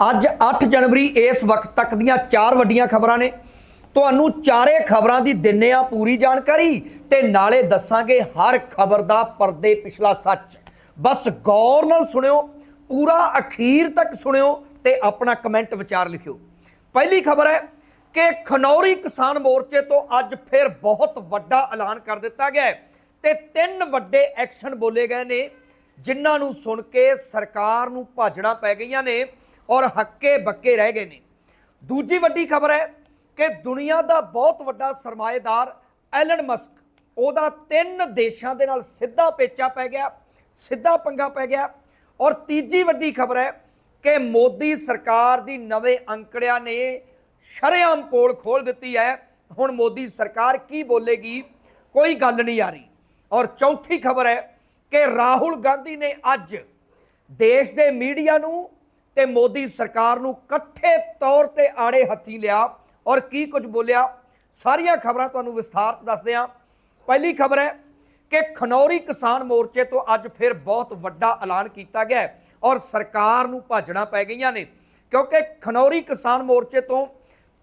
ਅੱਜ 8 ਜਨਵਰੀ, ਇਸ ਵਕਤ ਤੱਕ ਦੀਆਂ ਚਾਰ ਵੱਡੀਆਂ ਖਬਰਾਂ ਨੇ। ਤੁਹਾਨੂੰ ਚਾਰੇ ਖਬਰਾਂ ਦੀ ਦਿੰਨੇ ਆ ਪੂਰੀ ਜਾਣਕਾਰੀ ਤੇ ਨਾਲੇ ਦੱਸਾਂਗੇ ਹਰ ਖਬਰ ਦਾ ਪਰਦੇ ਪਿਛਲਾ ਸੱਚ। ਬਸ ਗੌਰ ਨਾਲ ਸੁਣਿਓ, ਪੂਰਾ ਅਖੀਰ ਤੱਕ ਸੁਣਿਓ ਤੇ ਆਪਣਾ ਕਮੈਂਟ ਵਿਚਾਰ ਲਿਖਿਓ। ਪਹਿਲੀ ਖਬਰ ਹੈ ਕਿ ਖਨੌਰੀ ਕਿਸਾਨ ਮੋਰਚੇ ਤੋਂ ਅੱਜ ਫਿਰ ਬਹੁਤ ਵੱਡਾ ਐਲਾਨ ਕਰ ਦਿੱਤਾ ਗਿਆ ਹੈ ਤੇ ਤਿੰਨ ਵੱਡੇ ਐਕਸ਼ਨ ਬੋਲੇ ਗਏ ਨੇ, ਜਿਨ੍ਹਾਂ ਨੂੰ ਸੁਣ ਕੇ ਸਰਕਾਰ ਨੂੰ ਭਾਜੜਾਂ ਪੈ ਗਈਆਂ ਨੇ। ਔਰ ਹੱਕੇ ਬੱਕੇ ਰਹਿ ਗਏ ਨੇ। ਦੂਜੀ ਵੱਡੀ ਖਬਰ ਹੈ ਕਿ ਦੁਨੀਆ ਦਾ ਬਹੁਤ ਵੱਡਾ ਸਰਮਾਏਦਾਰ ਐਲਨ ਮਸਕ, ਉਹਦਾ ਤਿੰਨ ਦੇਸ਼ਾਂ ਦੇ ਨਾਲ ਸਿੱਧਾ ਪੇਚਾ ਪੈ ਗਿਆ, ਸਿੱਧਾ ਪੰਗਾ ਪੈ ਗਿਆ। ਔਰ ਤੀਜੀ ਵੱਡੀ ਖਬਰ ਹੈ ਕਿ ਮੋਦੀ ਸਰਕਾਰ ਦੀ ਨਵੇਂ ਅੰਕੜਿਆਂ ਨੇ ਸ਼ਰੇਆਮ ਪੋਲ ਖੋਲ ਦਿੱਤੀ ਹੈ। ਹੁਣ ਮੋਦੀ ਸਰਕਾਰ ਕੀ ਬੋਲੇਗੀ, ਕੋਈ ਗੱਲ ਨਹੀਂ ਆ ਰਹੀ। ਔਰ ਚੌਥੀ ਖਬਰ ਹੈ ਕਿ ਰਾਹੁਲ ਗਾਂਧੀ ਨੇ ਅੱਜ ਦੇਸ਼ ਦੇ ਮੀਡੀਆ ਨੂੰ ਤੇ ਮੋਦੀ ਸਰਕਾਰ ਨੂੰ ਇਕੱਠੇ ਤੌਰ ਤੇ ਆੜੇ ਹੱਥੀ ਲਿਆ ਔਰ ਕੀ ਕੁਝ ਬੋਲਿਆ, ਸਾਰੀਆਂ ਖਬਰਾਂ ਤੁਹਾਨੂੰ ਵਿਸਥਾਰਤ ਦੱਸਦੇ ਹਾਂ। ਪਹਿਲੀ ਖਬਰ ਹੈ ਕਿ ਖਨੌਰੀ ਕਿਸਾਨ ਮੋਰਚੇ ਤੋਂ ਅੱਜ ਫਿਰ ਬਹੁਤ ਵੱਡਾ ਐਲਾਨ ਕੀਤਾ ਗਿਆ ਔਰ ਸਰਕਾਰ ਨੂੰ ਭਾਜਣਾ ਪੈ ਗਈਆਂ ਨੇ, ਕਿਉਂਕਿ ਖਨੌਰੀ ਕਿਸਾਨ ਮੋਰਚੇ ਤੋਂ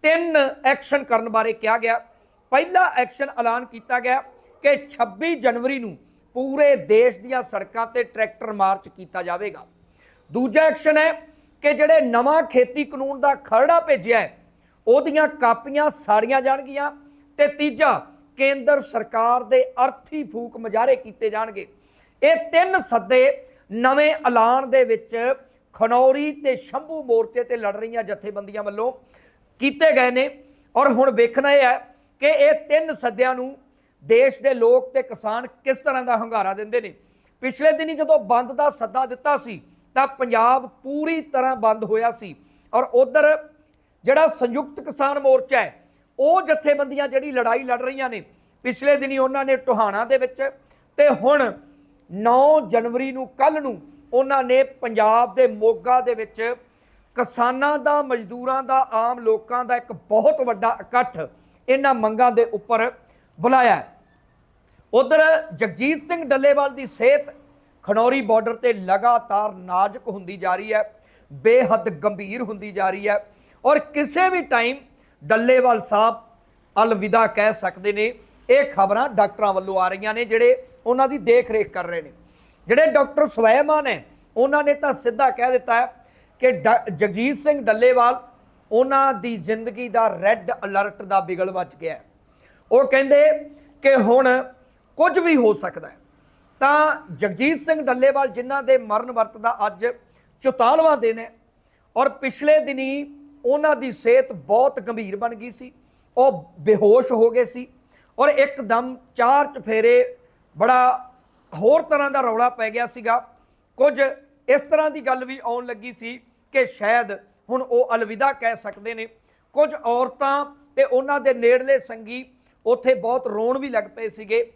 ਤਿੰਨ ਐਕਸ਼ਨ ਕਰਨ ਬਾਰੇ ਕਿਹਾ ਗਿਆ। ਪਹਿਲਾ ਐਕਸ਼ਨ ਐਲਾਨ ਕੀਤਾ ਗਿਆ ਕਿ 26 ਜਨਵਰੀ ਨੂੰ ਪੂਰੇ ਦੇਸ਼ ਦੀਆਂ ਸੜਕਾਂ ਤੇ ਟਰੈਕਟਰ ਮਾਰਚ ਕੀਤਾ ਜਾਵੇਗਾ। ਦੂਜਾ ਐਕਸ਼ਨ ਹੈ ਕਿ ਜਿਹੜੇ ਨਵਾਂ ਖੇਤੀ ਕਾਨੂੰਨ ਦਾ ਖਰੜਾ ਭੇਜਿਆ ਉਹਦੀਆਂ ਕਾਪੀਆਂ ਸਾੜੀਆਂ ਜਾਣਗੀਆਂ ਤੇ ਤੀਜਾ, ਕੇਂਦਰ ਸਰਕਾਰ ਦੇ ਅਰਥੀ ਫੂਕ ਮਜਾਰੇ ਕੀਤੇ ਜਾਣਗੇ। ਇਹ ਤਿੰਨ ਸੱਦੇ ਨਵੇਂ ਐਲਾਨ ਦੇ ਵਿੱਚ ਖਨੌਰੀ ਤੇ ਸ਼ੰਭੂ ਮੋਰਚੇ ਤੇ ਲੜ ਰਹੀਆਂ ਜਥੇਬੰਦੀਆਂ ਵੱਲੋਂ ਕੀਤੇ ਗਏ ਨੇ। ਔਰ ਹੁਣ ਵੇਖਣਾ ਇਹ ਹੈ ਕਿ ਇਹ ਤਿੰਨ ਸੱਦਿਆਂ ਨੂੰ ਦੇਸ਼ ਦੇ ਲੋਕ ਤੇ ਕਿਸਾਨ ਕਿਸ ਤਰ੍ਹਾਂ ਦਾ ਹੰਗਾਰਾ ਦਿੰਦੇ ਨੇ। ਪਿਛਲੇ ਦਿਨੀ ਜਦੋਂ ਬੰਦ ਦਾ ਸੱਦਾ ਦਿੱਤਾ ਸੀ ਤਾਂ ਪੰਜਾਬ ਪੂਰੀ ਤਰ੍ਹਾਂ ਬੰਦ ਹੋਇਆ ਸੀ। ਔਰ ਉਧਰ ਜਿਹੜਾ ਸੰਯੁਕਤ ਕਿਸਾਨ ਮੋਰਚਾ ਹੈ, ਉਹ ਜਥੇਬੰਦੀਆਂ ਜਿਹੜੀ ਲੜਾਈ ਲੜ ਰਹੀਆਂ ਨੇ, ਪਿਛਲੇ ਦਿਨੀ ਉਹਨਾਂ ਨੇ ਟੋਹਾਣਾ ਦੇ ਵਿੱਚ ਤੇ ਹੁਣ 9 ਜਨਵਰੀ ਨੂੰ ਕੱਲ ਨੂੰ ਉਹਨਾਂ ਨੇ ਪੰਜਾਬ ਦੇ ਮੋਗਾ ਦੇ ਵਿੱਚ ਕਿਸਾਨਾਂ ਦਾ, ਮਜ਼ਦੂਰਾਂ ਦਾ, ਆਮ ਲੋਕਾਂ ਦਾ ਇੱਕ ਬਹੁਤ ਵੱਡਾ ਇਕੱਠ ਇਹਨਾਂ ਮੰਗਾਂ ਦੇ ਉੱਪਰ ਬੁਲਾਇਆ ਹੈ। ਉਧਰ ਜਗਜੀਤ ਸਿੰਘ ਡੱਲੇਵਾਲ ਦੀ ਸਿਹਤ ਖਨੌਰੀ ਬਾਰਡਰ ਤੇ ਲਗਾਤਾਰ ਨਾਜ਼ੁਕ ਹੁੰਦੀ ਜਾ ਰਹੀ ਹੈ, ਬੇਹੱਦ ਗੰਭੀਰ ਹੁੰਦੀ ਜਾ ਰਹੀ ਹੈ ਔਰ ਕਿਸੇ ਵੀ ਟਾਈਮ ਡੱਲੇਵਾਲ ਸਾਹਿਬ ਅਲਵਿਦਾ ਕਹਿ ਸਕਦੇ ਨੇ, ਇਹ ਖਬਰਾਂ ਡਾਕਟਰਾਂ ਵੱਲੋਂ ਆ ਰਹੀਆਂ ਨੇ ਜਿਹੜੇ ਉਹਨਾਂ ਦੀ ਦੇਖ ਰੇਖ ਕਰ ਰਹੇ ਨੇ। ਜਿਹੜੇ ਡਾਕਟਰ ਸਵੈਮਾਨ ਹੈ, ਉਹਨਾਂ ਨੇ ਤਾਂ ਸਿੱਧਾ ਕਹਿ ਦਿੱਤਾ ਹੈ ਕਿ ਡਾ- ਜਗਜੀਤ ਸਿੰਘ ਡੱਲੇਵਾਲ ਉਹਨਾਂ ਦੀ ਜ਼ਿੰਦਗੀ ਦਾ ਰੈੱਡ ਅਲਰਟ ਦਾ ਬਿਗਲ ਵੱਜ ਗਿਆ ਉਹ ਕਹਿੰਦੇ ਕਿ ਹੁਣ ਕੁਝ ਵੀ ਹੋ ਸਕਦਾ ਹੈ। ਤਾਂ ਜਗਜੀਤ ਸਿੰਘ ਡੱਲੇਵਾਲ ਜਿਨ੍ਹਾਂ ਦੇ ਮਰਨ ਵਰਤ ਦਾ ਅੱਜ 44ਵਾਂ ਦਿਨ ਹੈ ਔਰ ਪਿਛਲੇ ਦਿਨੀ ਉਹਨਾਂ ਦੀ ਸਿਹਤ ਬਹੁਤ ਗੰਭੀਰ ਬਣ ਗਈ ਸੀ, ਉਹ ਬੇਹੋਸ਼ ਹੋ ਗਏ ਸੀ ਔਰ ਇੱਕਦਮ ਚਾਰ ਚਫੇਰੇ ਬੜਾ ਹੋਰ ਤਰ੍ਹਾਂ ਦਾ ਰੌਲਾ ਪੈ ਗਿਆ ਸੀਗਾ। ਕੁਝ ਇਸ ਤਰ੍ਹਾਂ ਦੀ ਗੱਲ ਵੀ ਆਉਣ ਲੱਗੀ ਸੀ ਕਿ ਸ਼ਾਇਦ ਹੁਣ ਉਹ ਅਲਵਿਦਾ ਕਹਿ ਸਕਦੇ ਨੇ। ਕੁਝ ਔਰਤਾਂ ਤੇ ਉਹਨਾਂ ਦੇ ਨੇੜਲੇ ਸੰਗੀ ਉੱਥੇ ਬਹੁਤ ਰੋਣ ਵੀ ਲੱਗ ਪਏ ਸੀਗੇ,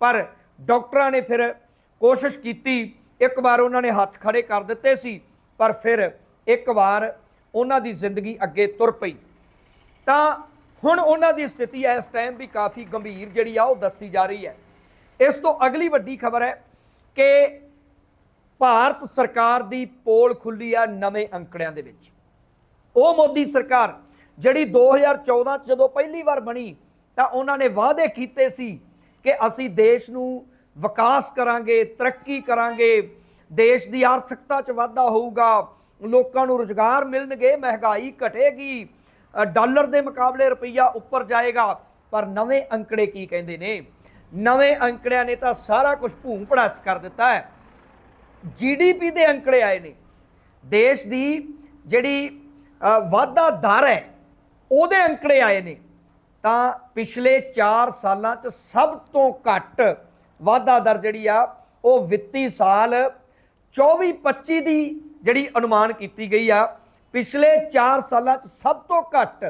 ਪਰ ਡਾਕਟਰਾਂ ਨੇ ਫਿਰ ਕੋਸ਼ਿਸ਼ ਕੀਤੀ, ਇੱਕ ਵਾਰ ਉਹਨਾਂ ਨੇ ਹੱਥ ਖੜੇ ਕਰ ਦਿੱਤੇ ਸੀ, ਪਰ ਫਿਰ ਇੱਕ ਵਾਰ ਉਹਨਾਂ ਦੀ ਜ਼ਿੰਦਗੀ ਅੱਗੇ ਤੁਰ ਪਈ। ਤਾਂ ਹੁਣ ਉਹਨਾਂ ਦੀ ਸਥਿਤੀ ਇਸ ਟਾਈਮ ਵੀ ਕਾਫੀ ਗੰਭੀਰ ਜਿਹੜੀ ਆ, ਉਹ ਦੱਸੀ ਜਾ ਰਹੀ ਹੈ। ਇਸ ਤੋਂ ਅਗਲੀ ਵੱਡੀ ਖਬਰ ਹੈ ਕਿ ਭਾਰਤ ਸਰਕਾਰ ਦੀ ਪੋਲ ਖੁੱਲੀ ਆ ਨਵੇਂ ਅੰਕੜਿਆਂ ਦੇ ਵਿੱਚ। ਉਹ ਮੋਦੀ ਸਰਕਾਰ ਜਿਹੜੀ 2014 ਚ ਜਦੋਂ ਪਹਿਲੀ ਵਾਰ ਬਣੀ, ਤਾਂ ਉਹਨਾਂ ਨੇ ਵਾਅਦੇ ਕੀਤੇ ਸੀ ਕਿ ਅਸੀਂ ਦੇਸ਼ ਨੂੰ ਵਿਕਾਸ ਕਰਾਂਗੇ, ਤਰੱਕੀ ਕਰਾਂਗੇ, ਦੇਸ਼ ਦੀ ਆਰਥਿਕਤਾ 'ਚ ਵਾਧਾ ਹੋਊਗਾ, ਲੋਕਾਂ ਨੂੰ ਰੁਜ਼ਗਾਰ ਮਿਲਣਗੇ, ਮਹਿੰਗਾਈ ਘਟੇਗੀ ਡਾਲਰ ਦੇ ਮੁਕਾਬਲੇ ਰੁਪਈਆ ਉੱਪਰ ਜਾਏਗਾ, ਪਰ ਨਵੇਂ ਅੰਕੜੇ ਕੀ ਕਹਿੰਦੇ ਨੇ? ਨਵੇਂ ਅੰਕੜਿਆਂ ਨੇ ਤਾਂ ਸਾਰਾ ਕੁਝ ਭੂਮ ਭੜਾਸ ਕਰ ਦਿੱਤਾ ਹੈ। ਜੀਡੀਪੀ ਦੇ ਅੰਕੜੇ ਆਏ ਨੇ। ਦੇਸ਼ ਦੀ ਜਿਹੜੀ ਵਾਧਾ ਦਰ ਹੈ, ਉਹਦੇ ਅੰਕੜੇ ਆਏ ਨੇ। ਤਾਂ ਪਿਛਲੇ 4 ਸਾਲਾਂ 'ਚ ਸਭ ਤੋਂ ਘੱਟ ਵਾਧਾ ਦਰ ਜਿਹੜੀ ਆ, ਉਹ ਵਿੱਤੀ ਸਾਲ 24-25 ਦੀ ਜਿਹੜੀ ਅਨੁਮਾਨ ਕੀਤੀ ਗਈ ਆ, ਪਿਛਲੇ 4 ਸਾਲਾਂ 'ਚ ਸਭ ਤੋਂ ਘੱਟ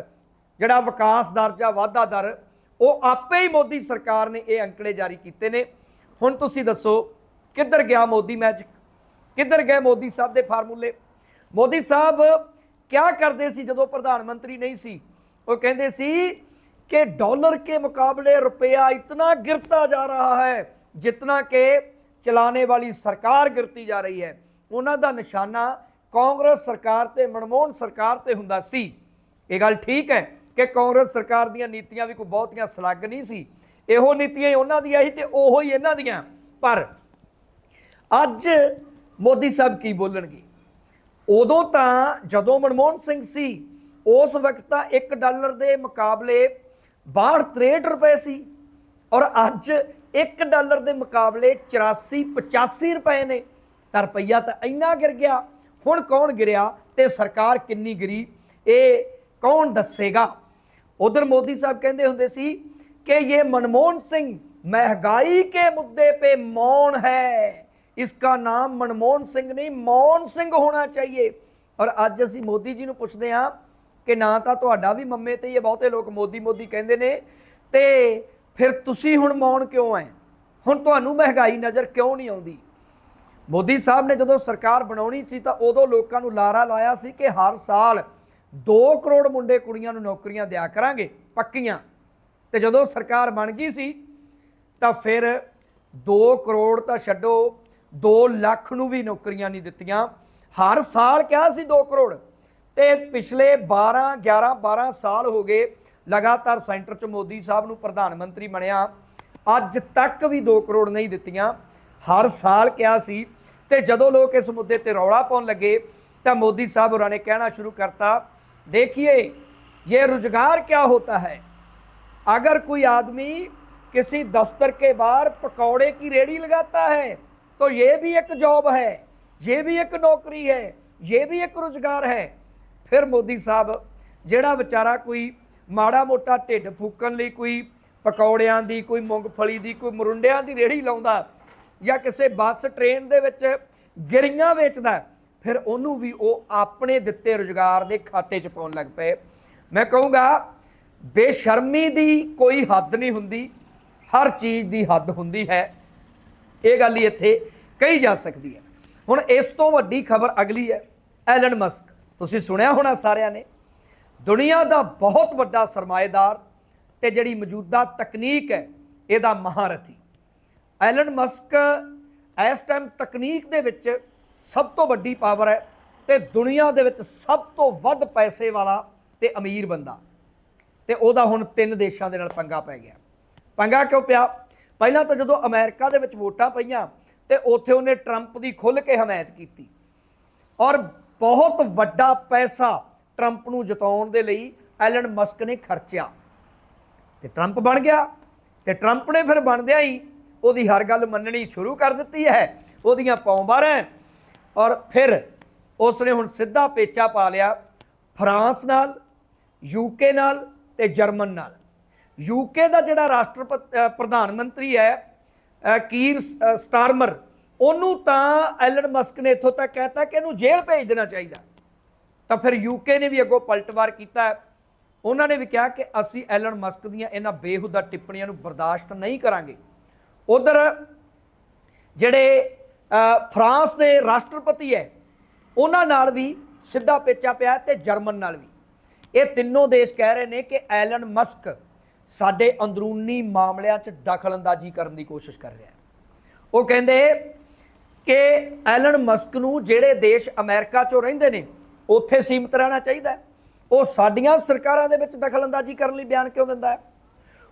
ਜਿਹੜਾ ਵਿਕਾਸ ਦਰ ਜਾਂ ਵਾਧਾ ਦਰ, ਉਹ ਆਪੇ ਹੀ ਮੋਦੀ ਸਰਕਾਰ ਨੇ ਇਹ ਅੰਕੜੇ ਜਾਰੀ ਕੀਤੇ ਨੇ। ਹੁਣ ਤੁਸੀਂ ਦੱਸੋ, ਕਿੱਧਰ ਗਿਆ ਮੋਦੀ ਮੈਜਿਕ? ਕਿੱਧਰ ਗਏ ਮੋਦੀ ਸਾਹਿਬ ਦੇ ਫਾਰਮੂਲੇ? ਮੋਦੀ ਸਾਹਿਬ ਕਿਆ ਕਰਦੇ ਸੀ ਜਦੋਂ ਪ੍ਰਧਾਨ ਮੰਤਰੀ ਨਹੀਂ ਸੀ? ਉਹ ਕਹਿੰਦੇ ਸੀ ਕਿ ਡਾਲਰ ਕੇ ਮੁਕਾਬਲੇ रुपया इतना गिरता जा रहा है जितना कि चलाने वाली सरकार गिरती जा रही है ਉਹਨਾਂ ਦਾ ਨਿਸ਼ਾਨਾ ਕਾਂਗਰਸ ਸਰਕਾਰ ਤੇ ਮਨਮੋਹਨ ਸਰਕਾਰ ਤੇ ਹੁੰਦਾ ਸੀ ਇਹ ਗੱਲ ਠੀਕ ਹੈ ਕਿ ਕਾਂਗਰਸ ਸਰਕਾਰ ਦੀਆਂ ਨੀਤੀਆਂ ਵੀ ਕੋਈ ਬਹੁਤੀਆਂ ਸਲੱਗ ਨਹੀਂ ਸੀ ਇਹੋ ਨੀਤੀਆਂ ਹੀ ਉਹਨਾਂ ਦੀਆਂ ਸੀ ਤੇ ਉਹੋ ਹੀ ਇਹਨਾਂ ਦੀਆਂ ਪਰ ਅੱਜ ਮੋਦੀ ਸਾਹਿਬ ਕੀ ਬੋਲਣਗੇ ਉਦੋਂ ਤਾਂ ਜਦੋਂ ਮਨਮੋਹਨ ਸਿੰਘ ਸੀ ਉਸ ਵਕਤ ਤਾਂ 1 ਡਾਲਰ ਦੇ ਮੁਕਾਬਲੇ 62 63 ਰੁਪਏ ਸੀ ਔਰ ਅੱਜ 1 ਡਾਲਰ ਦੇ ਮੁਕਾਬਲੇ 84 85 ਰੁਪਏ ਨੇ ਤਾਂ ਰੁਪਈਆ ਤਾਂ ਇੰਨਾ ਗਿਰ ਗਿਆ ਹੁਣ ਕੌਣ ਗਿਰਿਆ ਤੇ ਸਰਕਾਰ ਕਿੰਨੀ ਗਿਰੀ ਇਹ ਕੌਣ ਦੱਸੇਗਾ ਉਧਰ ਮੋਦੀ ਸਾਹਿਬ ਕਹਿੰਦੇ ਹੁੰਦੇ ਸੀ ਕਿ ਇਹ ਮਨਮੋਹਨ ਸਿੰਘ ਮਹਿੰਗਾਈ ਕੇ ਮੁੱਦੇ पे मौन है इसका नाम ਮਨਮੋਹਨ ਸਿੰਘ ਨਹੀਂ ਮੌਨ ਸਿੰਘ ਹੋਣਾ ਚਾਹੀਏ ਔਰ ਅੱਜ ਅਸੀਂ ਮੋਦੀ ਜੀ ਨੂੰ ਪੁੱਛਦੇ ਹਾਂ ਕਿ ਨਾ ਤਾਂ ਤੁਹਾਡਾ ਵੀ ਮੰਮੇ ਤੇ ਹੀ ਹੈ ਬਹੁਤੇ ਲੋਕ ਮੋਦੀ ਮੋਦੀ ਕਹਿੰਦੇ ਨੇ। ਤੇ ਫਿਰ ਤੁਸੀਂ ਹੁਣ ਮੌਨ ਕਿਉਂ ਹੈ ਹੁਣ ਤੁਹਾਨੂੰ ਮਹਿੰਗਾਈ ਨਜ਼ਰ ਕਿਉਂ ਨਹੀਂ ਆਉਂਦੀ? ਮੋਦੀ ਸਾਹਿਬ ਨੇ ਜਦੋਂ ਸਰਕਾਰ ਬਣਾਉਣੀ ਸੀ ਤਾਂ ਉਦੋਂ ਲੋਕਾਂ ਨੂੰ ਲਾਰਾ ਲਾਇਆ ਸੀ ਕਿ ਹਰ ਸਾਲ 2 ਕਰੋੜ ਮੁੰਡੇ ਕੁੜੀਆਂ ਨੂੰ ਨੌਕਰੀਆਂ ਦਿਆ ਕਰਾਂਗੇ, ਪੱਕੀਆਂ। ਤੇ ਜਦੋਂ ਸਰਕਾਰ ਬਣ ਗਈ ਸੀ, ਤਾਂ ਫਿਰ 2 ਕਰੋੜ ਤਾਂ ਛੱਡੋ 2 ਲੱਖ ਨੂੰ ਵੀ ਨੌਕਰੀਆਂ ਨਹੀਂ ਦਿੱਤੀਆਂ। ਹਰ ਸਾਲ ਕਿਹਾ ਸੀ 2 ਕਰੋੜ। ਤੇ ਪਿਛਲੇ 12 11 12 ਸਾਲ ਹੋ ਗਏ ਲਗਾਤਾਰ ਸੈਂਟਰ 'ਚ ਮੋਦੀ ਸਾਹਿਬ ਨੂੰ ਪ੍ਰਧਾਨ ਮੰਤਰੀ ਬਣਿਆ ਅੱਜ ਤੱਕ ਵੀ 2 ਕਰੋੜ ਨਹੀਂ ਦਿੱਤੀਆਂ ਹਰ ਸਾਲ ਕਿਹਾ ਸੀ ਤੇ ਜਦੋਂ ਲੋਕ ਇਸ ਮੁੱਦੇ ਤੇ ਰੌਲਾ ਪਾਉਣ ਲੱਗੇ ਤਾਂ ਮੋਦੀ ਸਾਹਿਬ ਹੋਰਾਂ ਨੇ ਕਹਿਣਾ ਸ਼ੁਰੂ ਕਰਤਾ देखिए ये रोजगार क्या होता है अगर कोई आदमी किसी दफ्तर के बाहर पकौड़े की रेड़ी लगाता है तो ये भी एक जॉब है ये भी एक नौकरी है ये भी एक रोजगार है ਫਿਰ ਮੋਦੀ ਸਾਹਿਬ, ਜਿਹੜਾ ਵਿਚਾਰਾ ਕੋਈ ਮਾੜਾ ਮੋਟਾ ਢਿੱਡ ਫੂਕਣ ਲਈ ਕੋਈ ਪਕੌੜਿਆਂ ਦੀ, ਕੋਈ ਮੂੰਗਫਲੀ ਦੀ, ਕੋਈ ਮਰੁੰਡਿਆਂ ਦੀ ਰੇੜੀ ਲਾਉਂਦਾ ਜਾਂ ਕਿਸੇ ਬੱਸ ਟ੍ਰੇਨ ਦੇ ਵਿੱਚ ਗਿਰੀਆਂ ਵੇਚਦਾ, ਫਿਰ ਉਹਨੂੰ ਵੀ ਉਹ ਆਪਣੇ ਦਿੱਤੇ ਰੁਜ਼ਗਾਰ ਦੇ ਖਾਤੇ 'ਚ ਪਾਉਣ ਲੱਗ ਪਏ। ਮੈਂ ਕਹੂੰਗਾ, ਬੇਸ਼ਰਮੀ ਦੀ ਕੋਈ ਹੱਦ ਨਹੀਂ ਹੁੰਦੀ, ਹਰ ਚੀਜ਼ ਦੀ ਹੱਦ ਹੁੰਦੀ ਹੈ। ਇਹ ਗੱਲ ਹੀ ਇੱਥੇ ਕਹੀ ਜਾ ਸਕਦੀ ਹੈ। ਹੁਣ ਇਸ ਤੋਂ ਵੱਡੀ ਖਬਰ ਅਗਲੀ ਹੈ, ਐਲਨ ਮਸਕ। ਤੁਸੀਂ ਸੁਣਿਆ ਹੋਣਾ ਸਾਰਿਆਂ ਨੇ, ਦੁਨੀਆ ਦਾ ਬਹੁਤ ਵੱਡਾ ਸਰਮਾਏਦਾਰ ਤੇ ਜਿਹੜੀ ਮੌਜੂਦਾ ਤਕਨੀਕ ਹੈ, ਇਹਦਾ ਮਹਾਰਥੀ। ਐਲਨ ਮਸਕ ਇਸ ਟਾਈਮ ਤਕਨੀਕ ਦੇ ਵਿੱਚ ਸਭ ਤੋਂ ਵੱਡੀ ਪਾਵਰ ਹੈ ਤੇ ਦੁਨੀਆ ਦੇ ਵਿੱਚ ਸਭ ਤੋਂ ਵੱਧ ਪੈਸੇ ਵਾਲਾ ਤੇ ਅਮੀਰ ਬੰਦਾ। ਤੇ ਉਹਦਾ ਹੁਣ ਤਿੰਨ ਦੇਸ਼ਾਂ ਦੇ ਨਾਲ ਪੰਗਾ ਪੈ ਗਿਆ। ਪੰਗਾ ਕਿਉਂ ਪਿਆ? ਪਹਿਲਾਂ ਤਾਂ ਜਦੋਂ ਅਮਰੀਕਾ ਦੇ ਵਿੱਚ ਵੋਟਾਂ ਪਈਆਂ ਤੇ ਉੱਥੇ ਉਹਨੇ ਟਰੰਪ ਦੀ ਖੁੱਲ੍ਹ ਕੇ ਹਮਾਇਤ ਕੀਤੀ। ਔਰ ਬਹੁਤ ਵੱਡਾ ਪੈਸਾ ਟਰੰਪ ਨੂੰ ਜਿਤਾਉਣ ਦੇ ਲਈ ਐਲਨ ਮਸਕ ਨੇ ਖਰਚਿਆ। ਤੇ ਟਰੰਪ ਬਣ ਗਿਆ। ਤੇ ਟਰੰਪ ਨੇ ਫਿਰ ਬਣਦਿਆਂ ਹੀ ਉਹਦੀ ਹਰ ਗੱਲ ਮੰਨਣੀ ਸ਼ੁਰੂ ਕਰ ਦਿੱਤੀ ਹੈ। ਉਹਦੀਆਂ ਪੌਂਬਾਰਾਂ ਔਰ ਫਿਰ ਉਸ ਨੇ ਹੁਣ ਸਿੱਧਾ ਪੇਚਾ ਪਾ ਲਿਆ ਫਰਾਂਸ ਨਾਲ ਯੂਕੇ ਨਾਲ ਤੇ ਜਰਮਨ ਨਾਲ। ਯੂਕੇ ਦਾ ਜਿਹੜਾ ਰਾਸ਼ਟਰਪਤੀ ਪ੍ਰਧਾਨ ਮੰਤਰੀ ਹੈ ਕੀਰ ਸਟਾਰਮਰ ਉਹਨੂੰ ਤਾਂ ਐਲਨ ਮਸਕ ਨੇ ਇੱਥੋਂ ਤੱਕ ਕਹਿਤਾ ਕਿ ਇਹਨੂੰ ਜੇਲ੍ਹ ਭੇਜ ਦੇਣਾ ਚਾਹੀਦਾ। ਤਾਂ ਫਿਰ ਯੂਕੇ ਨੇ ਵੀ ਅੱਗੋਂ ਪਲਟਵਾਰ ਕੀਤਾ। ਉਹਨਾਂ ਨੇ ਵੀ ਕਿਹਾ ਕਿ ਅਸੀਂ ਐਲਨ ਮਸਕ ਦੀਆਂ ਇਹਨਾਂ ਬੇਹੁਦਾ ਟਿੱਪਣੀਆਂ ਨੂੰ ਬਰਦਾਸ਼ਤ ਨਹੀਂ ਕਰਾਂਗੇ। ਉਧਰ ਜਿਹੜੇ ਫਰਾਂਸ ਦੇ ਰਾਸ਼ਟਰਪਤੀ ਹੈ, ਉਹਨਾਂ ਨਾਲ ਵੀ ਸਿੱਧਾ ਪੇਚਾ ਪਿਆ ਤੇ ਜਰਮਨ ਨਾਲ ਵੀ। ਇਹ ਤਿੰਨੋਂ ਦੇਸ਼ ਕਹਿ ਰਹੇ ਨੇ ਕਿ ਐਲਨ ਮਸਕ ਸਾਡੇ ਅੰਦਰੂਨੀ ਮਾਮਲਿਆਂ 'ਚ ਦਖਲਅੰਦਾਜ਼ੀ ਕਰਨ ਦੀ ਕੋਸ਼ਿਸ਼ ਕਰ ਰਿਹਾ ਹੈ। ਉਹ ਕਹਿੰਦੇ ਕਿ ਐਲਨ ਮਸਕ ਨੂੰ ਜਿਹੜੇ ਦੇਸ਼ ਅਮਰੀਕਾ 'ਚੋਂ ਰਹਿੰਦੇ ਨੇ, ਉੱਥੇ ਸੀਮਤ ਰਹਿਣਾ ਚਾਹੀਦਾ ਉਹ ਸਾਡੀਆਂ ਸਰਕਾਰਾਂ ਦੇ ਵਿੱਚ ਦਖਲਅੰਦਾਜ਼ੀ ਕਰਨ ਲਈ ਬਿਆਨ ਕਿਉਂ ਦਿੰਦਾ ਹੈ?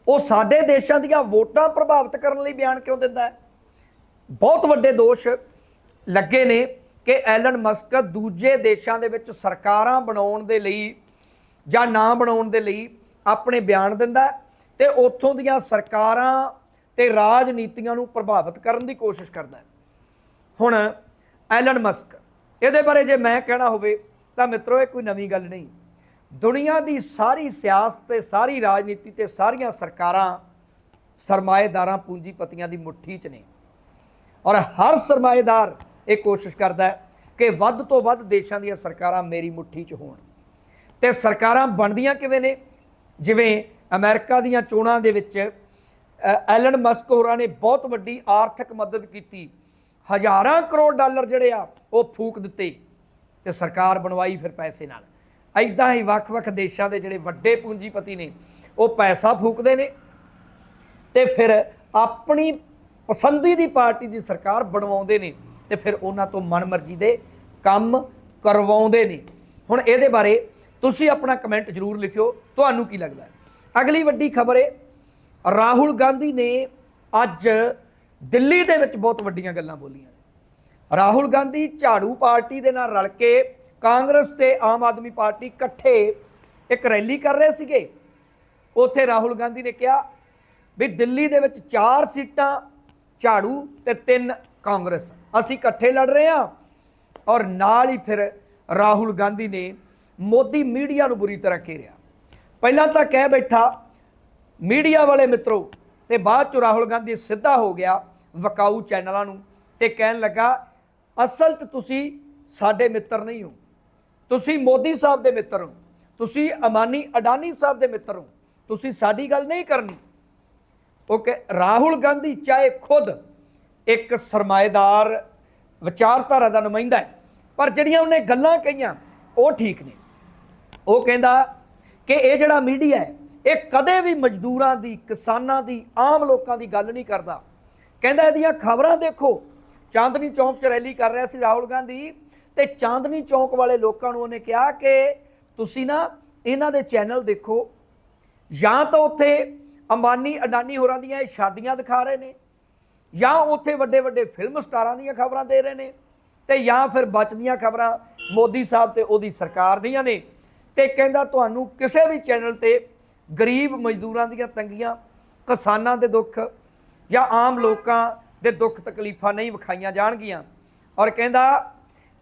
ਉਹ ਸਾਡੇ ਦੇਸ਼ਾਂ ਦੀਆਂ ਵੋਟਾਂ ਪ੍ਰਭਾਵਿਤ ਕਰਨ ਲਈ ਬਿਆਨ ਕਿਉਂ ਦਿੰਦਾ ਹੈ? ਬਹੁਤ ਵੱਡੇ ਦੋਸ਼ ਲੱਗੇ ਨੇ ਕਿ ਐਲਨ ਮਸਕ ਦੂਜੇ ਦੇਸ਼ਾਂ ਦੇ ਵਿੱਚ ਸਰਕਾਰਾਂ ਬਣਾਉਣ ਦੇ ਲਈ ਜਾਂ ਨਾ ਬਣਾਉਣ ਦੇ ਲਈ ਆਪਣੇ ਬਿਆਨ ਦਿੰਦਾ ਹੈ ਤੇ ਉੱਥੋਂ ਦੀਆਂ ਸਰਕਾਰਾਂ ਤੇ ਰਾਜਨੀਤੀਆਂ ਨੂੰ ਪ੍ਰਭਾਵਿਤ ਕਰਨ ਦੀ ਕੋਸ਼ਿਸ਼ ਕਰਦਾ ਹੈ। ਹੁਣ ਐਲਨ ਮਸਕ, ਇਹਦੇ ਬਾਰੇ ਜੇ ਮੈਂ ਕਹਿਣਾ ਹੋਵੇ, ਤਾਂ ਮਿੱਤਰੋ, ਇਹ ਕੋਈ ਨਵੀਂ ਗੱਲ ਨਹੀਂ। ਦੁਨੀਆ ਦੀ ਸਾਰੀ ਸਿਆਸਤ ਤੇ ਸਾਰੀ ਰਾਜਨੀਤੀ ਤੇ ਸਾਰੀਆਂ ਸਰਕਾਰਾਂ ਸਰਮਾਏਦਾਰਾਂ, ਪੂੰਜੀਪਤੀਆਂ ਦੀ ਮੁੱਠੀ 'ਚ ਨੇ। ਔਰ ਹਰ ਸਰਮਾਏਦਾਰ ਇਹ ਕੋਸ਼ਿਸ਼ ਕਰਦਾ ਹੈ ਕਿ ਵੱਧ ਤੋਂ ਵੱਧ ਦੇਸ਼ਾਂ ਦੀਆਂ ਸਰਕਾਰਾਂ ਮੇਰੀ ਮੁੱਠੀ 'ਚ ਹੋਣ। ਤੇ ਸਰਕਾਰਾਂ ਬਣਦੀਆਂ ਕਿਵੇਂ ਨੇ? ਜਿਵੇਂ ਅਮਰੀਕਾ ਦੀਆਂ ਚੋਣਾਂ ਦੇ ਵਿੱਚ ਐਲਨ ਮਸਕ ਹੋਰਾਂ ਨੇ ਬਹੁਤ ਵੱਡੀ ਆਰਥਿਕ ਮਦਦ ਕੀਤੀ। ਹਜ਼ਾਰਾਂ ਕਰੋੜ ਡਾਲਰ ਜਿਹੜੇ ਆ, ਉਹ ਫੂਕ ਦਿੱਤੇ ਤੇ ਸਰਕਾਰ ਬਣਵਾਈ ਫਿਰ ਪੈਸੇ ਨਾਲ। ਐਦਾਂ ਹੀ ਵੱਖ-ਵੱਖ ਦੇਸ਼ਾਂ ਦੇ ਜਿਹੜੇ ਵੱਡੇ ਪੂੰਜੀਪਤੀ ਨੇ, ਉਹ ਪੈਸਾ ਫੂਕਦੇ ਨੇ ਤੇ ਫਿਰ ਆਪਣੀ ਪਸੰਦੀ ਦੀ ਪਾਰਟੀ ਦੀ ਸਰਕਾਰ ਬਣਵਾਉਂਦੇ ਨੇ ਤੇ ਫਿਰ ਉਹਨਾਂ ਤੋਂ ਮਨਮਰਜ਼ੀ ਦੇ ਕੰਮ ਕਰਵਾਉਂਦੇ ਨੇ। ਹੁਣ ਇਹਦੇ ਬਾਰੇ ਤੁਸੀਂ ਆਪਣਾ ਕਮੈਂਟ ਜ਼ਰੂਰ ਲਿਖਿਓ, ਤੁਹਾਨੂੰ ਕੀ ਲੱਗਦਾ ਅਗਲੀ ਵੱਡੀ ਖਬਰ ਹੈ ਰਾਹੁਲ ਗਾਂਧੀ ਨੇ ਅੱਜ ਦਿੱਲੀ ਦੇ ਵਿੱਚ ਬਹੁਤ ਵੱਡੀਆਂ ਗੱਲਾਂ ਬੋਲੀਆਂ ਨੇ। ਰਾਹੁਲ ਗਾਂਧੀ ਝਾੜੂ ਪਾਰਟੀ ਦੇ ਨਾਲ ਰਲ ਕੇ ਕਾਂਗਰਸ ਤੇ ਆਮ ਆਦਮੀ ਪਾਰਟੀ ਇਕੱਠੇ ਇੱਕ ਰੈਲੀ ਕਰ ਰਹੇ ਸੀਗੇ। ਉੱਥੇ ਰਾਹੁਲ ਗਾਂਧੀ ਨੇ ਕਿਹਾ ਵੀ ਦਿੱਲੀ ਦੇ ਵਿੱਚ 4 ਸੀਟਾਂ, ਝਾੜੂ ਤੇ 3 ਕਾਂਗਰਸ। ਅਸੀਂ ਇਕੱਠੇ ਲੜ ਰਹੇ ਹਾਂ ਔਰ ਨਾਲ ਹੀ ਫਿਰ ਰਾਹੁਲ ਗਾਂਧੀ ਨੇ ਮੋਦੀ ਮੀਡੀਆ ਨੂੰ ਬੁਰੀ ਤਰ੍ਹਾਂ ਘੇਰਿਆ। ਪਹਿਲਾਂ ਤਾਂ ਕਹਿ ਬੈਠਾ, ਮੀਡੀਆ ਵਾਲੇ ਮਿੱਤਰੋ ਤੇ ਬਾਅਦ ਚ ਰਾਹੁਲ ਗਾਂਧੀ ਸਿੱਧਾ ਹੋ ਗਿਆ ਵਕਾਊ ਚੈਨਲਾਂ ਨੂੰ ਤੇ ਕਹਿਣ ਲੱਗਾ, ਅਸਲ 'ਚ ਤੁਸੀਂ ਸਾਡੇ ਮਿੱਤਰ ਨਹੀਂ ਹੋ। ਤੁਸੀਂ ਮੋਦੀ ਸਾਹਿਬ ਦੇ ਮਿੱਤਰ ਹੋ। ਤੁਸੀਂ ਅਮਾਨੀ ਅਡਾਨੀ ਸਾਹਿਬ ਦੇ ਮਿੱਤਰ ਹੋ। ਤੁਸੀਂ ਸਾਡੀ ਗੱਲ ਨਹੀਂ ਕਰਨੀ। ਓਕੇ ਰਾਹੁਲ ਗਾਂਧੀ ਚਾਹੇ ਖੁਦ ਇੱਕ ਸਰਮਾਏਦਾਰ ਵਿਚਾਰਧਾਰਾ ਦਾ ਨੁਮਾਇੰਦਾ ਹੈ, ਪਰ ਜਿਹੜੀਆਂ ਉਹਨੇ ਗੱਲਾਂ ਕਹੀਆਂ, ਉਹ ਠੀਕ ਨੇ। ਉਹ ਕਹਿੰਦਾ ਕਿ ਇਹ ਜਿਹੜਾ ਮੀਡੀਆ ਹੈ ਇਹ ਕਦੇ ਵੀ ਮਜ਼ਦੂਰਾਂ ਦੀ, ਕਿਸਾਨਾਂ ਦੀ, ਆਮ ਲੋਕਾਂ ਦੀ ਗੱਲ ਨਹੀਂ ਕਰਦਾ। ਕਹਿੰਦਾ ਇਹਦੀਆਂ ਖਬਰਾਂ ਦੇਖੋ। ਚਾਂਦਨੀ ਚੌਂਕ 'ਚ ਰੈਲੀ ਕਰ ਰਿਹਾ ਸੀ ਰਾਹੁਲ ਗਾਂਧੀ ਤੇ ਚਾਂਦਨੀ ਚੌਂਕ ਵਾਲੇ ਲੋਕਾਂ ਨੂੰ ਉਹਨੇ ਕਿਹਾ ਕਿ ਤੁਸੀਂ ਨਾ ਇਹਨਾਂ ਦੇ ਚੈਨਲ ਦੇਖੋ। ਜਾਂ ਤਾਂ ਉੱਥੇ ਅੰਬਾਨੀ, ਅਡਾਨੀ ਹੋਰਾਂ ਦੀਆਂ ਇਹ ਸ਼ਾਦੀਆਂ ਦਿਖਾ ਰਹੇ ਨੇ, ਜਾਂ ਉੱਥੇ ਵੱਡੇ ਵੱਡੇ ਫਿਲਮ ਸਟਾਰਾਂ ਦੀਆਂ ਖਬਰਾਂ ਦੇ ਰਹੇ ਨੇ ਤੇ ਜਾਂ ਫਿਰ ਬਚਦੀਆਂ ਖਬਰਾਂ ਮੋਦੀ ਸਾਹਿਬ ਤੇ ਉਹਦੀ ਸਰਕਾਰ ਦੀਆਂ ਨੇ। ਤੇ ਕਹਿੰਦਾ ਤੁਹਾਨੂੰ ਕਿਸੇ ਵੀ ਚੈਨਲ ਤੇ ਗਰੀਬ ਮਜ਼ਦੂਰਾਂ ਦੀਆਂ ਤੰਗੀਆਂ, ਕਿਸਾਨਾਂ ਦੇ ਦੁੱਖ ਜਾਂ ਆਮ ਲੋਕਾਂ ਦੇ ਦੁੱਖ ਤਕਲੀਫਾਂ ਨਹੀਂ ਵਿਖਾਈਆਂ ਜਾਣਗੀਆਂ। ਔਰ ਕਹਿੰਦਾ,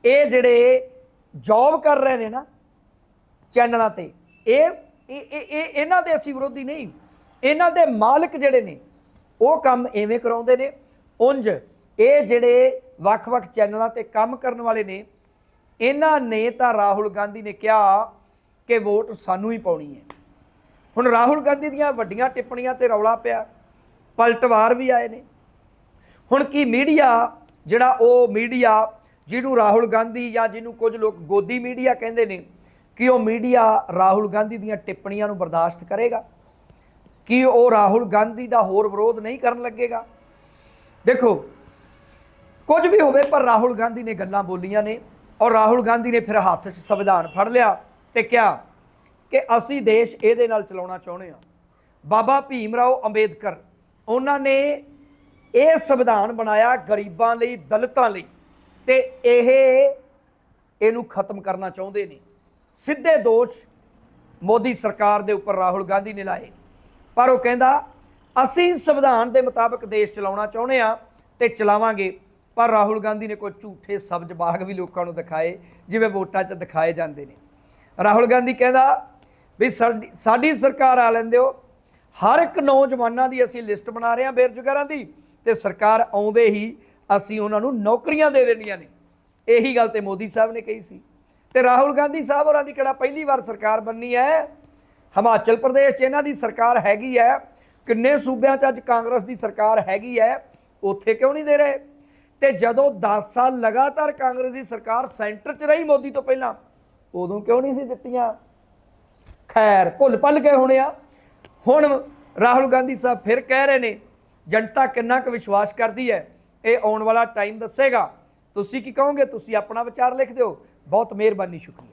ਇਹ ਜਿਹੜੇ ਜੌਬ ਕਰ ਰਹੇ ਨੇ ਨਾ ਚੈਨਲਾਂ ਤੇ, ਇਹ ਇਹ, ਇਹ- ਇਹ, ਇਹਨਾਂ ਦੇ ਅਸੀਂ ਵਿਰੋਧੀ ਨਹੀਂ। ਇਹਨਾਂ ਦੇ ਮਾਲਕ ਜਿਹੜੇ ਨੇ, ਉਹ ਕੰਮ ਐਵੇਂ ਕਰਾਉਂਦੇ ਨੇ। ਉੰਜ ਇਹ ਜਿਹੜੇ ਵੱਖ-ਵੱਖ ਚੈਨਲਾਂ ਤੇ ਕੰਮ ਕਰਨ ਵਾਲੇ ਨੇ, ਇਹਨਾਂ ਨੇ ਤਾਂ ਰਾਹੁਲ ਗਾਂਧੀ ਨੇ ਕਿਹਾ ਕਿ ਵੋਟ ਸਾਨੂੰ ਹੀ ਪਾਉਣੀ ਹੈ। ਹੁਣ ਰਾਹੁਲ ਗਾਂਧੀ ਦੀਆਂ ਵੱਡੀਆਂ ਟਿੱਪਣੀਆਂ ਤੇ ਰੌਲਾ ਪਿਆ, ਪਲਟਵਾਰ ਵੀ ਆਏ ਨੇ। ਹੁਣ ਕੀ ਮੀਡੀਆ, ਜਿਹੜਾ ਉਹ ਮੀਡੀਆ ਜਿਹਨੂੰ ਰਾਹੁਲ ਗਾਂਧੀ ਜਾਂ ਜਿਹਨੂੰ ਕੁਝ ਲੋਕ ਗੋਦੀ ਮੀਡੀਆ ਕਹਿੰਦੇ ਨੇ, ਕਿ ਉਹ ਮੀਡੀਆ ਰਾਹੁਲ ਗਾਂਧੀ ਦੀਆਂ ਟਿੱਪਣੀਆਂ ਨੂੰ ਬਰਦਾਸ਼ਤ ਕਰੇਗਾ? ਕਿ ਉਹ ਰਾਹੁਲ ਗਾਂਧੀ ਦਾ ਹੋਰ ਵਿਰੋਧ ਨਹੀਂ ਕਰਨ ਲੱਗੇਗਾ? ਦੇਖੋ, ਕੁਝ ਵੀ ਹੋਵੇ ਪਰ ਰਾਹੁਲ ਗਾਂਧੀ ਨੇ ਗੱਲਾਂ ਬੋਲੀਆਂ ਨੇ ਔਰ ਰਾਹੁਲ ਗਾਂਧੀ ਨੇ ਫਿਰ ਹੱਥ 'ਚ ਸੰਵਿਧਾਨ ਫੜ ਲਿਆ ਤੇ ਕਿਹਾ ਕਿ ਅਸੀਂ ਦੇਸ਼ ਇਹਦੇ ਨਾਲ ਚਲਾਉਣਾ ਚਾਹੁੰਦੇ ਹਾਂ। ਬਾਬਾ ਭੀਮ ਰਾਓ ਅੰਬੇਦਕਰ, ਉਹਨਾਂ ਨੇ ਇਹ ਸੰਵਿਧਾਨ ਬਣਾਇਆ ਗਰੀਬਾਂ ਲਈ, ਦਲਿਤਾਂ ਲਈ ਤੇ ਇਹ ਇਹਨੂੰ ਖਤਮ ਕਰਨਾ ਚਾਹੁੰਦੇ ਨੇ। ਸਿੱਧੇ ਦੋਸ਼ ਮੋਦੀ ਸਰਕਾਰ ਦੇ ਉੱਪਰ ਰਾਹੁਲ ਗਾਂਧੀ ਨੇ ਲਾਏ। ਪਰ ਉਹ ਕਹਿੰਦਾ, ਅਸੀਂ ਸੰਵਿਧਾਨ ਦੇ ਮੁਤਾਬਕ ਦੇਸ਼ ਚਲਾਉਣਾ ਚਾਹੁੰਦੇ ਆ ਤੇ ਚਲਾਵਾਂਗੇ, ਪਰ ਰਾਹੁਲ ਗਾਂਧੀ ਨੇ ਕੋਈ ਝੂਠੇ ਸਬਜ਼ ਬਾਗ ਵੀ ਲੋਕਾਂ ਨੂੰ ਦਿਖਾਏ, ਜਿਵੇਂ ਵੋਟਾਂ 'ਚ ਦਿਖਾਏ ਜਾਂਦੇ ਨੇ। ਰਾਹੁਲ ਗਾਂਧੀ ਕਹਿੰਦਾ ਵੀ ਸਾਡੀ ਸਾਡੀ ਸਰਕਾਰ ਆ ਲੈਂਦੇ ਹੋ। ਹਰ ਇੱਕ ਨੌਜਵਾਨਾਂ ਦੀ ਅਸੀਂ ਲਿਸਟ ਬਣਾ ਰਹੇ ਹਾਂ ਬੇਰੁਜ਼ਗਾਰਾਂ ਦੀ ਤੇ ਸਰਕਾਰ ਆਉਂਦੇ ਹੀ ਅਸੀਂ ਉਹਨਾਂ ਨੂੰ ਨੌਕਰੀਆਂ ਦੇ ਦੇਣੀਆਂ ਨੇ। ਇਹੀ ਗੱਲ ਤੇ ਮੋਦੀ ਸਾਹਿਬ ਨੇ ਕਹੀ ਸੀ। ਤੇ ਰਾਹੁਲ ਗਾਂਧੀ ਸਾਹਿਬ ਹੋਰਾਂ ਦੀ ਕਿਹੜਾ ਪਹਿਲੀ ਵਾਰ ਸਰਕਾਰ ਬੰਨੀ ਹੈ? ਹਿਮਾਚਲ ਪ੍ਰਦੇਸ਼ 'ਚ ਇਹਨਾਂ ਦੀ ਸਰਕਾਰ ਹੈਗੀ ਹੈ। ਕਿੰਨੇ ਸੂਬਿਆਂ 'ਚ ਅੱਜ ਕਾਂਗਰਸ ਦੀ ਸਰਕਾਰ ਹੈਗੀ ਹੈ, ਉੱਥੇ ਕਿਉਂ ਨਹੀਂ ਦੇ ਰਹੇ? ਤੇ ਜਦੋਂ 10 ਸਾਲ ਲਗਾਤਾਰ ਕਾਂਗਰਸ ਦੀ ਸਰਕਾਰ ਸੈਂਟਰ 'ਚ ਰਹੀ ਮੋਦੀ ਤੋਂ ਪਹਿਲਾਂ, ਉਦੋਂ ਕਿਉਂ ਨਹੀਂ ਸੀ ਦਿੱਤੀਆਂ? ਖੈਰ, ਭੁੱਲ ਭੱਲ ਗਏ ਹੋਣੇ ਆ। ਹੁਣ ਰਾਹੁਲ ਗਾਂਧੀ ਸਾਹਿਬ ਫਿਰ ਕਹਿ ਰਹੇ ਨੇ, ਜਨਤਾ ਕਿੰਨਾ ਕੁ ਵਿਸ਼ਵਾਸ ਕਰਦੀ ਹੈ? ਇਹ ਆਉਣ ਵਾਲਾ ਟਾਈਮ ਦੱਸੇਗਾ। ਤੁਸੀਂ ਕੀ ਕਹੋਗੇ? ਤੁਸੀਂ ਆਪਣਾ ਵਿਚਾਰ ਲਿਖ ਦਿਓ। ਬਹੁਤ ਮਿਹਰਬਾਨੀ, ਸ਼ੁਕਰੀਆ।